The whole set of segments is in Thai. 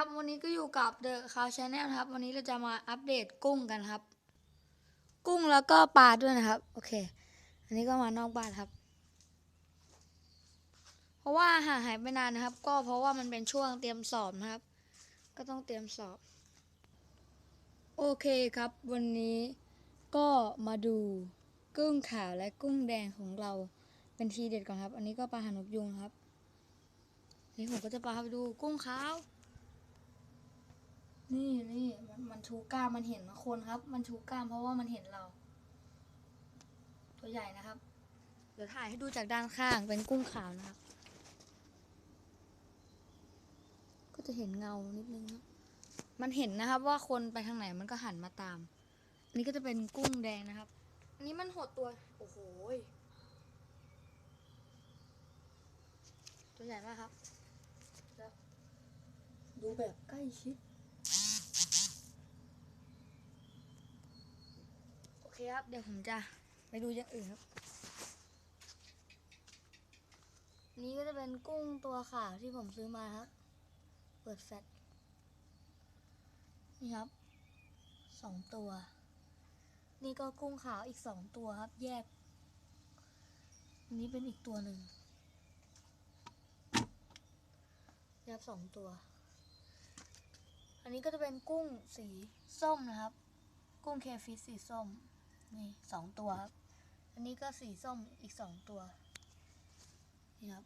ครับ วันนี้ก็อยู่กับเดอะคาวชาแนลครับ วันนี้เราจะมาอัปเดตกุ้งกันครับ กุ้งแล้วก็ปลาด้วยนะครับ โอเค อันนี้ก็มานอกบ้านครับ เพราะว่าห่างหายไปนานนะครับ ก็เพราะว่ามันเป็นช่วงเตรียมสอบนะครับ ก็ต้องเตรียมสอบ โอเคครับ วันนี้ก็มาดูกุ้งขาวและกุ้งแดงของเราเป็นทีเด็ดก่อนครับ อันนี้ก็ปลาหานกยุงครับนี่ผมก็จะพาไปดูกุ้งขาว นี่นี่มันมันชูกล้ามมันเห็นคนครับ มันชูกล้ามเพราะว่ามันเห็นเรา ตัวใหญ่นะครับ เดี๋ยวถ่ายให้ดูจากด้านข้างเป็นกุ้งขาวนะครับ ก็จะเห็นเงานิดนึงครับมันเห็นนะครับ ว่าคนไปทางไหนมันก็หันมาตาม อันนี้ก็จะเป็นกุ้งแดงนะครับ อันนี้มันหดตัว โอ้โหตัวใหญ่มากครับ ดูแบบใกล้ชิด โอ เคครับ เดี๋ยวผมจะไปดูอย่างอื่นครับ นี้ก็จะเป็นกุ้งตัวขาวที่ผมซื้อมาครับ เปิดแฟลชนี่ครับสองตัว นี่ก็กุ้งขาวอีกสองตัวครับ แยกนนี้เป็นอีกตัวหนึ่งแยกสองตัว อันนี้ก็จะเป็นกุ้งสีส้มนะครับ กุ้งเคฟิสสีส้ม นี่สองตัวครับ อันนี้ก็สีส้มอีกสองตัวนี่ครับ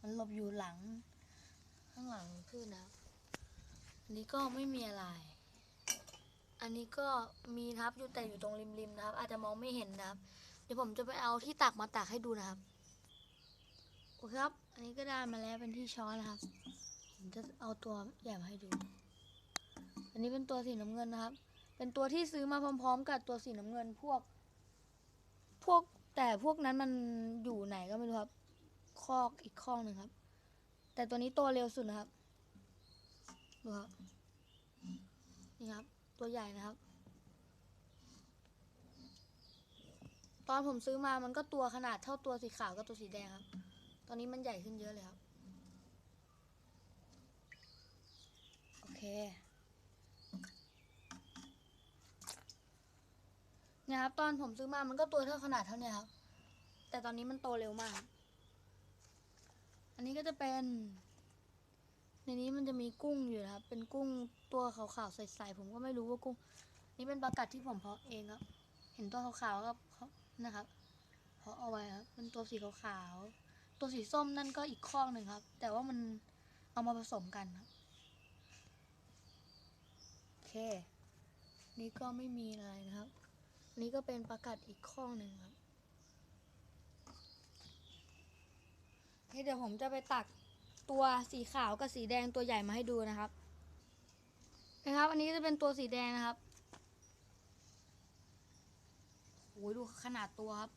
มันหลบอยู่หลัง ข้างหลังพืชนะครับ อันนี้ก็ไม่มีอะไร อันนี้ก็มีนะครับอยู่แต่อยู่ตรงริมๆนะครับ อาจจะมองไม่เห็นนะครับ เดี๋ยวผมจะไปเอาที่ตักมาตักให้ดูนะครับโอเคครับ อันนี้ก็ได้มาแล้วเป็นที่ช้อนนะครับ ผมจะเอาตัวใหญ่มาให้ดู อันนี้เป็นตัวสีน้ำเงินนะครับ เป็นตัวที่ซื้อมาพร้อม ๆ กับตัวสีน้ำเงินพวก พวกแต่พวกนั้นมันอยู่ไหนก็ไม่รู้ครับ คอกอีกคอกหนึ่งครับ แต่ตัวนี้โตเร็วสุดนะครับดูครับนี่ครับ ตัวใหญ่นะครับ ตอนผมซื้อมามันก็ตัวขนาดเท่าตัวสีขาวกับตัวสีแดงครับ ตอนนี้มันใหญ่ขึ้นเยอะเลยครับ โอเค เนี่ยครับ ตอนผมซื้อมามันก็ตัวเท่าขนาดเท่านี้ครับ แต่ตอนนี้มันโตเร็วมาก อันนี้ก็จะเป็น ในนี้มันจะมีกุ้งอยู่นะครับ เป็นกุ้งตัวขาวๆใสๆผมก็ไม่รู้ว่ากุ้ง นี่เป็นปลากัดที่ผมเพาะเองครับ เห็นตัวขาวๆครับนะครับเพาะเอาไว้ครับเป็นตัวสีขาวๆตัวสีส้มนั่นก็อีกข้องหนึ่งครับ แต่ว่ามันเอามาผสมกันครับโอเค นี่ก็ไม่มีอะไรนะครับ นี่ก็เป็นปลากัดอีกข้องหนึ่งครับโอเคเดี๋ยวผมจะไปตักตัวสีขาวกับสีแดงตัวใหญ่มาให้ดูนะครับ นะครับ อันนี้จะเป็นตัวสีแดงนะครับโอ้ยดูขนาดตัวครับ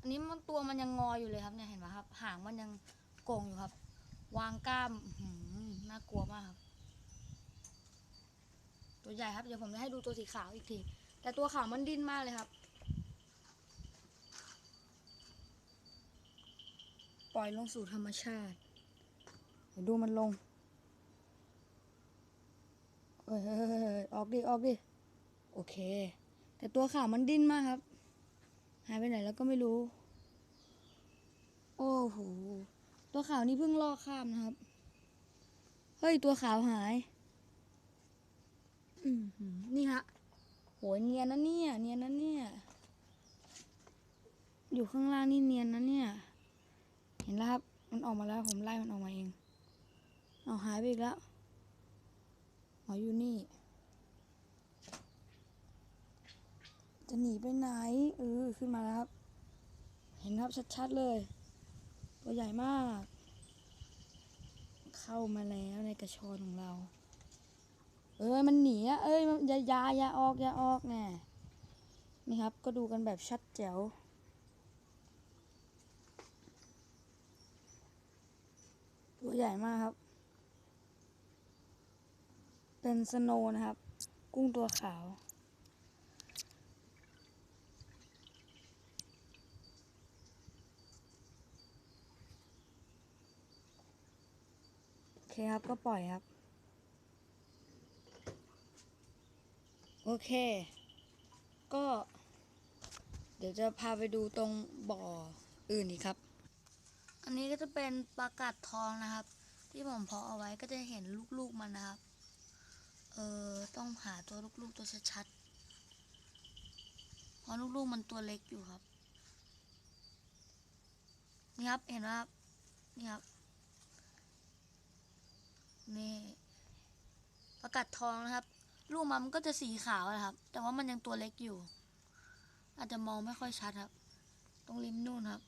อันนี้มันตัวมันยังงออยู่เลยครับเนี่ยเห็นไหมครับ หางมันยังโก่งอยู่ครับ วางกล้ามหือน่ากลัวมากครับ ตัวใหญ่ครับเดี๋ยวผมจะให้ดูตัวสีขาวอีกที แต่ตัวขาวมันดิ้นมากเลยครับ ปล่อยลงสู่ธรรมชาติเดี๋ยวดูมันลงเอ้ยเฮ้ยเฮ้ยเฮ้ยออกดิออกดิโอเค แต่ตัวขาวมันดิ้นมากครับ หายไปไหนแล้วก็ไม่รู้ โอ้โหตัวขาวนี่เพิ่งลอกข้ามนะครับ เฮ้ย ตัวขาวหาย นี่ฮะโหเนียนนะเนี่ย เนียนนะเนี่ย อยู่ข้างล่างนี่เนียนนะเนี่ย เห็นแล้วครับ มันออกมาแล้ว ผมไล่มันออกมาเอง เอาหายไปอีกแล้วอ๋ออยู่นี่ จะหนีไปไหน เออ ขึ้นมาแล้วครับ เห็นครับชัดๆเลย ตัวใหญ่มาก เข้ามาแล้วในกระชอนของเรา เอ้ยมันหนีอะเอ้ยอย่าอย่าอย่าออกอย่าออกแน่นี่ครับก็ดูกันแบบชัดแจ๋วตัวใหญ่มากครับ เป็นสโนนะครับ กุ้งตัวขาวโอเคครับก็ปล่อยครับ โอเค ก็ เดี๋ยวจะพาไปดูตรงบ่ออื่นอีกครับ อันนี้ก็จะเป็นปลากาศทองนะครับ ที่ผมเพาะเอาไว้ก็จะเห็นลูกๆมันนะครับ เออต้องหาตัวลูกๆตัวชัดๆเพราะลูกๆมันตัวเล็กอยู่ครับ นี่ครับเห็นไหมครับนี่ครับนี่ประกาศทองนะครับ ลูกมันก็จะสีขาวนะครับ แต่ว่ามันยังตัวเล็กอยู่ อาจจะมองไม่ค่อยชัดครับ ตรงริมนู่นครับ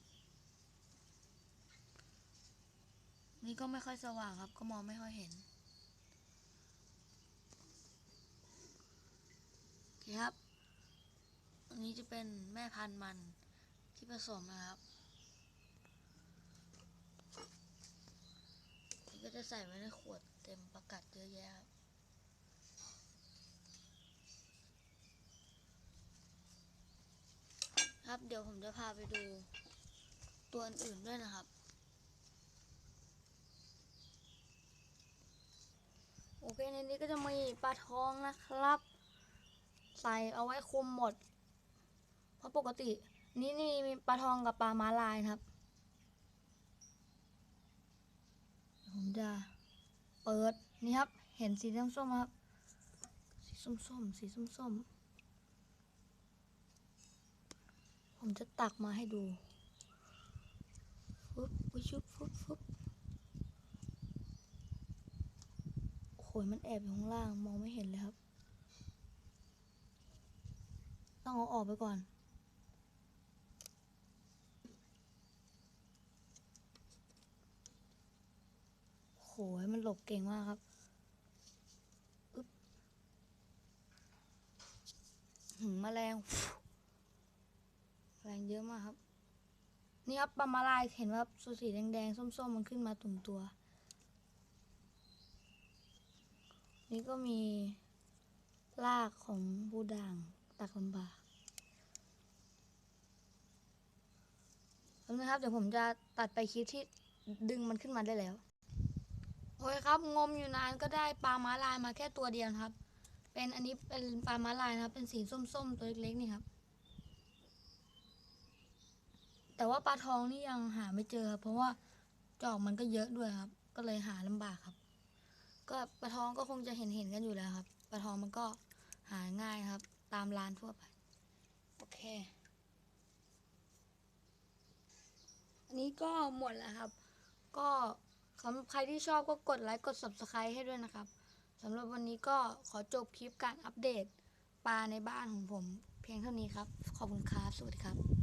นี่ก็ไม่ค่อยสว่างครับ ก็มองไม่ค่อยเห็นโอเคครับ อันนี้จะเป็นแม่พันธุ์มันที่ผสมนะครับนี่ก็จะใส่ไว้ในขวดเต็มประกัดเยอะแยะครับ ครับ เดี๋ยวผมจะพาไปดู ตัวอื่นด้วยนะครับ โอเคในนี้ก็จะมีปลาทองนะครับ ใส่เอาไว้คุมหมด เพราะปกติ นี่นี่มีปลาทองกับปลาม้าลายครับ ผมจะเปิดนี่ครับ เห็นสีส้มๆไหมครับ สีส้มๆสีส้มๆ ผมจะตักมาให้ดูฟึบฟึบชุบฟึบฟึบโอ้โหมันแอบอยู่ข้างล่างมองไม่เห็นเลยครับ ต้องเอาออกไปก่อนโหยมันหลบเก่งมากครับอึ๊บหืมแมลงแมลง เยอะมากครับ นี่ครับปลามาลายเห็นว่าสูสีแดงๆส้มๆมันขึ้นมาตุ่มตัว นี่ก็มีรากของบูด่างตักลำบากแล้วนะครับเดี๋ยวผมจะตัดไปคลิปที่ดึงมันขึ้นมาได้แล้ว โอ้ยครับ งมอยู่นานก็ได้ปลาม้าลายมาแค่ตัวเดียวครับ เป็นอันนี้เป็นปลาม้าลายนะครับ เป็นสีส้มๆตัวเล็กๆนี่ครับ แต่ว่าปลาทองนี่ยังหาไม่เจอครับ เพราะว่าจอกมันก็เยอะด้วยครับ ก็เลยหาลำบากครับ ก็ปลาทองก็คงจะเห็นเห็นกันอยู่แล้วครับปลาทองมันก็หาง่ายครับ ตามร้านทั่วไป โอเค อันนี้ก็หมดแล้วครับ ก็สำหรับใครที่ชอบก็กดไลค์กด subscribe ให้ด้วยนะครับสำหรับวันนี้ก็ขอจบคลิปการอัปเดตปลาในบ้านของผม เพียงเท่านี้ครับ ขอบคุณครับ สวัสดีครับ